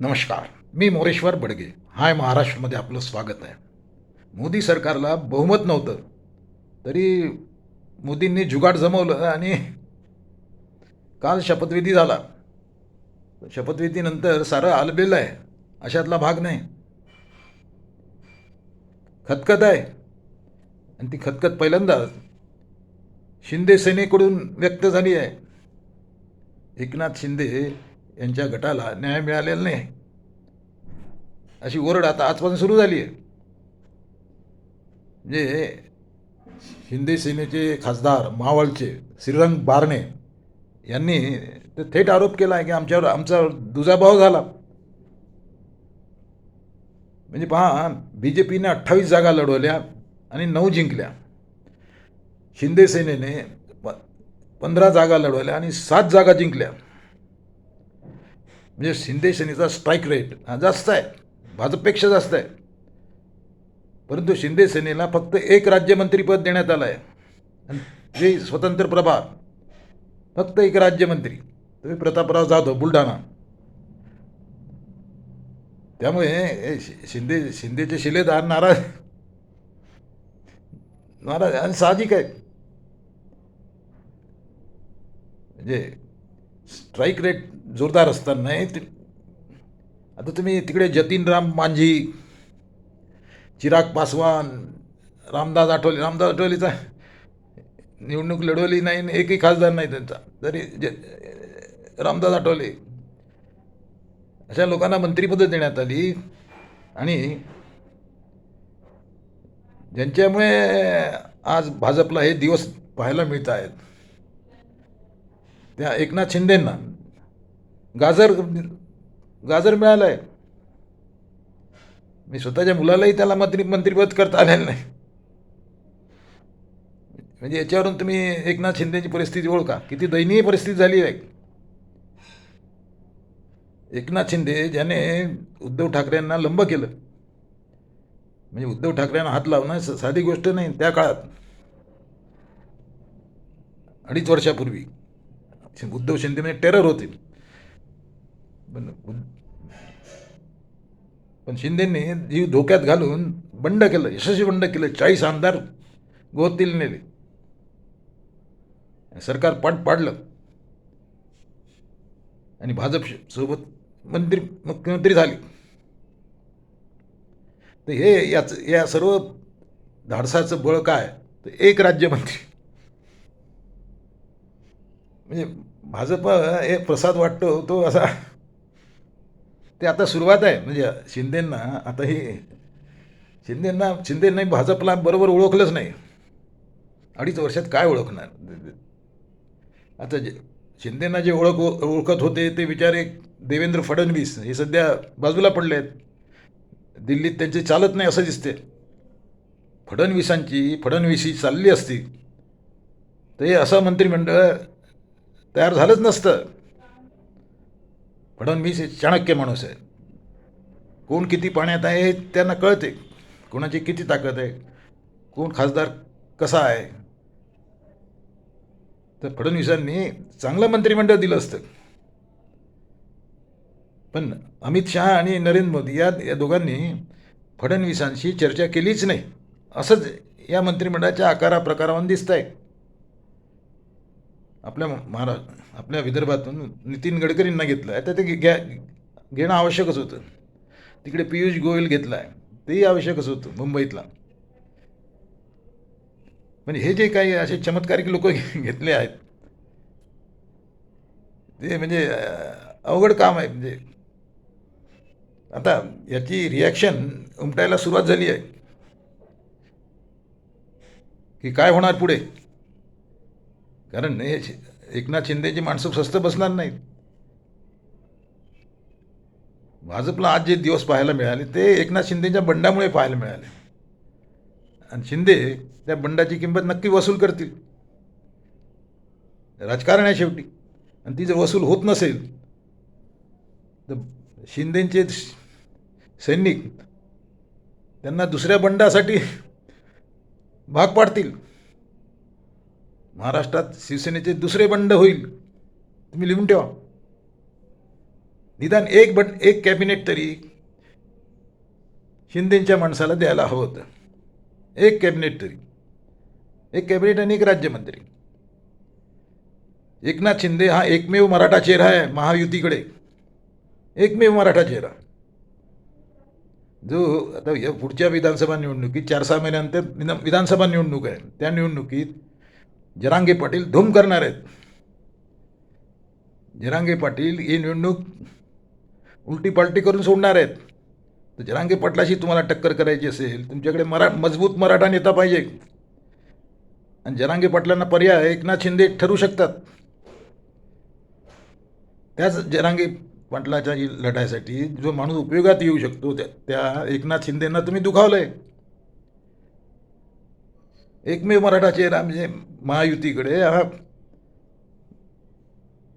नमस्कार मी मोरेश्वर बडगे. हाय महाराष्ट्रामध्ये आपलं स्वागत आहे. मोदी सरकारला बहुमत नव्हतं तरी मोदींनी जुगाड जमवलं आणि काल शपथविधी झाला. शपथविधीनंतर सारं आलबेल आहे अशातला भाग नाही. खतखत आहे. आणि ती खतखत पहिल्यांदाच शिंदे सेनेकडून व्यक्त झाली आहे. एकनाथ शिंदे यांच्या गटाला न्याय मिळालेला नाही. अशी ओरड आता आजपासून सुरू झाली आहे. म्हणजे शिंदे सेनेचे खासदार मावळचे श्रीरंग बारणे यांनी तर थेट आरोप केला आहे की आमच्यावर आमचा दुजाभाव झाला. म्हणजे पहा बी जे पीने अठ्ठावीस जागा लढवल्या आणि नऊ जिंकल्या. शिंदे सेनेने प पंधरा जागा लढवल्या आणि सात जागा जिंकल्या. म्हणजे शिंदे सेनेचा स्ट्राईक रेट हा जास्त आहे. भाजपपेक्षा जास्त आहे. परंतु शिंदे सेनेला फक्त एक राज्यमंत्रीपद देण्यात आलं आहे. आणि जे स्वतंत्र प्रभार फक्त एक राज्यमंत्री. तुम्ही प्रतापराव जाधव बुलढाणा. त्यामुळे हे शिंदे शिंदेचे शिलेदार नाराज नाराज आणि साहजिक आहे म्हणजे स्ट्राईक रेट जोरदार असताना ते आता तुम्ही तिकडे जतीनराम मांझी चिराग पासवान रामदास आठवले रामदास आठवलेचा निवडणूक लढवली नाही आणि एकही खासदार नाही त्यांचा. तरी ज रामदास आठवले. अशा लोकांना मंत्रिपदं देण्यात आली आणि ज्यांच्यामुळे आज भाजपला हे दिवस पाहायला मिळत आहेत त्या एकनाथ शिंदेंना गाजर गाजर मिळालं आहे मी स्वतःच्या मुलालाही त्याला मंत्री मंत्रिपद करता आलेलं नाही. म्हणजे याच्यावरून तुम्ही एकनाथ शिंदेची परिस्थिती ओळखा. किती दयनीय परिस्थिती झाली आहे. एकनाथ शिंदे ज्याने उद्धव ठाकरेंना लंब केलं. म्हणजे उद्धव ठाकरेंना हात लावणं स- साधी गोष्ट नाही त्या काळात. अडीच वर्षापूर्वी. उद्धव शिंदे म्हणजे टेरर होते. पण पण शिंदेंनी जीव धोक्यात घालून बंड केलं यशस्वी बंड केलं चाळीस आमदार गोतील नेले. सरकार पाठ पाडलं. आणि भाजप सोबत मंत्री मुख्यमंत्री झाले. तर हे याच या सर्व धाडसाचं बळ काय? तर एक राज्यमंत्री. म्हणजे भाजप हे प्रसाद वाटतो तो असा ते आता सुरुवात आहे. म्हणजे शिंदेंना आता हे शिंदेंना शिंदेंना भाजपला बरोबर ओळखलंच नाही. अडीच वर्षात काय ओळखणार? आता जे शिंदेंना जे ओळख ओळखत होते ते विचारे देवेंद्र फडणवीस हे सध्या बाजूला पडले आहेत दिल्लीत त्यांचे चालत नाही असं दिसते फडणवीसांची फडणवीसी चालली असती. तर हे असं मंत्रिमंडळ तयार झालंच नसतं. फडणवीस हे चाणक्य माणूस आहे कोण किती पाण्यात आहे हे त्यांना कळते. कोणाची किती ताकद आहे. कोण खासदार कसा आहे. तर फडणवीसांनी चांगलं मंत्रिमंडळ दिलं असतं. पण अमित शहा आणि नरेंद्र मोदी या या दोघांनी फडणवीसांशी चर्चा केलीच नाही. असंच या मंत्रिमंडळाच्या आकारा प्रकारावर दिसत आहे आपल्या महाराज आपल्या विदर्भातून नितीन गडकरींना घेतलं आहे तर ते घ्या घेणं आवश्यकच होतं. तिकडे पियुष गोयल घेतला आहे तेही आवश्यकच होतं मुंबईतला. म्हणजे हे जे काही असे चमत्कारिक लोक घेतले आहेत ते म्हणजे अवघड काम आहे. म्हणजे आता याची रिॲक्शन उमटायला सुरुवात झाली आहे. की काय होणार पुढे? कारण हे शि- एकनाथ शिंदेची माणसं स्वस्त बसणार नाहीत. भाजपला आज जे दिवस पाहायला मिळाले ते एकनाथ शिंदेच्या बंडामुळे पाहायला मिळाले. आणि शिंदे त्या बंडाची किंमत नक्की वसूल करतील. राजकारण आहे शेवटी. आणि ती जर वसूल होत नसेल तर शिंदेचे सैनिक त्यांना दुसऱ्या बंडासाठी भाग पाडतील. महाराष्ट्रात शिवसेनेचे दुसरे बंड होईल. तुम्ही लिहून ठेवा. निदान एक बंड एक कॅबिनेट तरी शिंदेच्या माणसाला द्यायला हवं होतं. एक कॅबिनेट तरी. एक कॅबिनेट आणि एक राज्यमंत्री. एकनाथ शिंदे हा एकमेव मराठा चेहरा आहे महायुतीकडे. एकमेव मराठा चेहरा. जो आता या पुढच्या विधानसभा निवडणुकीत चार सहा महिन्यानंतर विधानसभा निवडणूक आहे. त्या निवडणुकीत जरांगे पाटील धूम करणार आहेत. जरांगे पाटील ही निवडणूक उलटी पालटी करून सोडणार आहेत. तर जरांगे पाटलाशी तुम्हाला टक्कर करायची असेल तुमच्याकडे मरा मजबूत मराठा नेता पाहिजे. आणि जरांगे पाटलांना पर्याय एकनाथ शिंदे ठरू शकतात. त्याच जरांगे पाटलाच्या लढाईसाठी जो माणूस उपयोगात येऊ शकतो त्या त्या एकनाथ शिंदेंना तुम्ही दुखावलंय. एकमेव मराठा चेहरा म्हणजे महायुतीकडे. हा.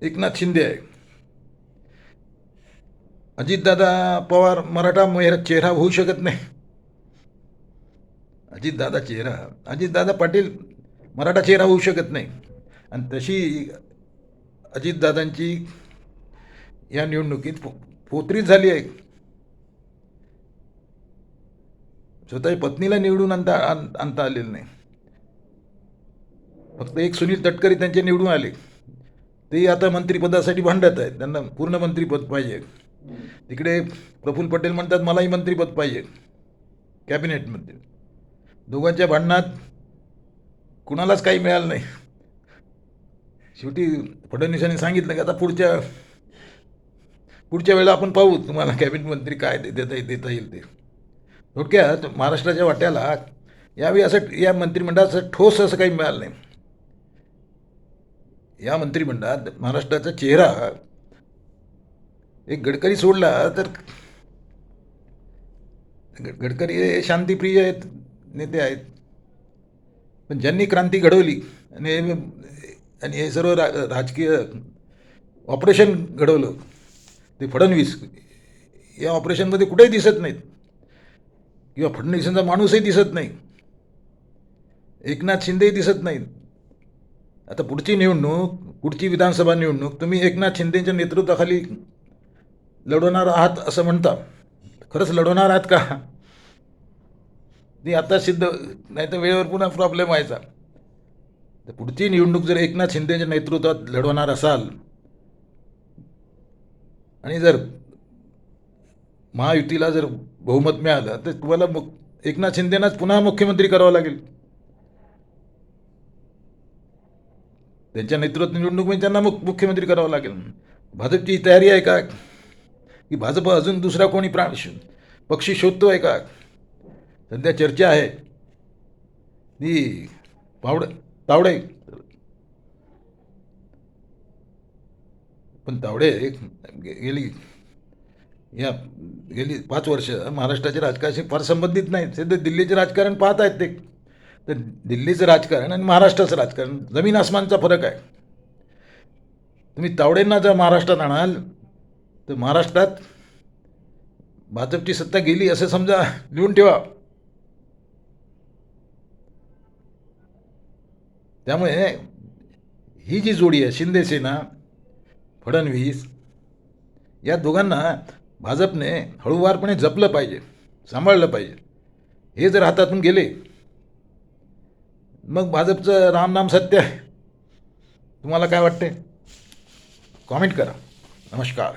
एकनाथ शिंदे आहे. अजितदादा पवार मराठा मेहरा चेहरा होऊ शकत नाही. अजितदादा चेहरा. अजितदादा पाटील मराठा चेहरा होऊ शकत नाही. आणि तशी अजितदादांची या निवडणुकीत पो पोत्रीच झाली आहे. स्वतःच्या पत्नीला निवडून आणता आण आणता आलेलं नाही. फक्त एक सुनील तटकरी त्यांचे निवडून आले. ते आता मंत्रिपदासाठी भांडत आहेत. त्यांना पूर्ण मंत्रिपद पाहिजे. तिकडे प्रफुल्ल पटेल म्हणतात मलाही मंत्रिपद पाहिजे. कॅबिनेटमध्ये. दोघांच्या भांडणात कुणालाच काही मिळालं नाही. शेवटी फडणवीसांनी सांगितलं की आता पुढच्या पुढच्या वेळेला आपण पाहू तुम्हाला कॅबिनेट मंत्री काय दे- देता येईल देता येईल ते. थोडक्यात महाराष्ट्राच्या वाट्याला यावेळी असं या मंत्रिमंडळाचं ठोस असं काही मिळालं नाही. या मंत्रिमंडळात महाराष्ट्राचा चेहरा एक गडकरी सोडला तर गडकरी हे शांतिप्रिय आहेत नेते आहेत. पण ज्यांनी क्रांती घडवली आणि आणि हे सर्व रा राजकीय ऑपरेशन घडवलं ते फडणवीस या ऑपरेशनमध्ये कुठेही दिसत नाहीत. किंवा फडणवीसांचा माणूसही दिसत नाही. एकनाथ शिंदेही दिसत नाहीत. आता पुढची निवडणूक पुढची विधानसभा निवडणूक तुम्ही एकनाथ शिंदेच्या नेतृत्वाखाली लढवणार आहात असं म्हणता. खरंच लढवणार आहात का? ती आता सिद्ध नाही तर वेळेवर पुन्हा प्रॉब्लेम व्हायचा. तर पुढची निवडणूक जर एकनाथ शिंदेच्या नेतृत्वात लढवणार असाल आणि जर महायुतीला जर बहुमत मिळालं तर तुम्हाला मु एकनाथ शिंदेनाच पुन्हा मुख्यमंत्री करावं लागेल. त्यांच्या नेतृत्व निवडणुकीमध्ये म्हणजे त्यांना मुख मुख्यमंत्री करावं लागेल. भाजपची तयारी आहे का? की भाजप अजून दुसरा कोणी प्राण शो पक्षी शोधतो आहे का? सध्या चर्चा आहे. ती पावड तावडे. पण तावडे गेली. या गेली पाच वर्ष महाराष्ट्राचे राजकारणाशी फार संबंधित नाहीत सध्या दिल्लीचे राजकारण पाहत आहेत ते. तर दिल्लीचं राजकारण आणि महाराष्ट्राचं राजकारण जमीन आसमानचा फरक आहे. तुम्ही तावडेंना जर महाराष्ट्रात आणाल तर महाराष्ट्रात भाजपची सत्ता गेली असं समजा लिहून ठेवा. त्यामुळे ही जी जोडी आहे शिंदेसेना फडणवीस या दोघांना भाजपने हळूवारपणे जपलं पाहिजे सांभाळलं पाहिजे. हे जर हातातून गेले मग भाजपचं रामनाम सत्य आहे. तुम्हाला काय वाटते कॉमेंट करा. नमस्कार.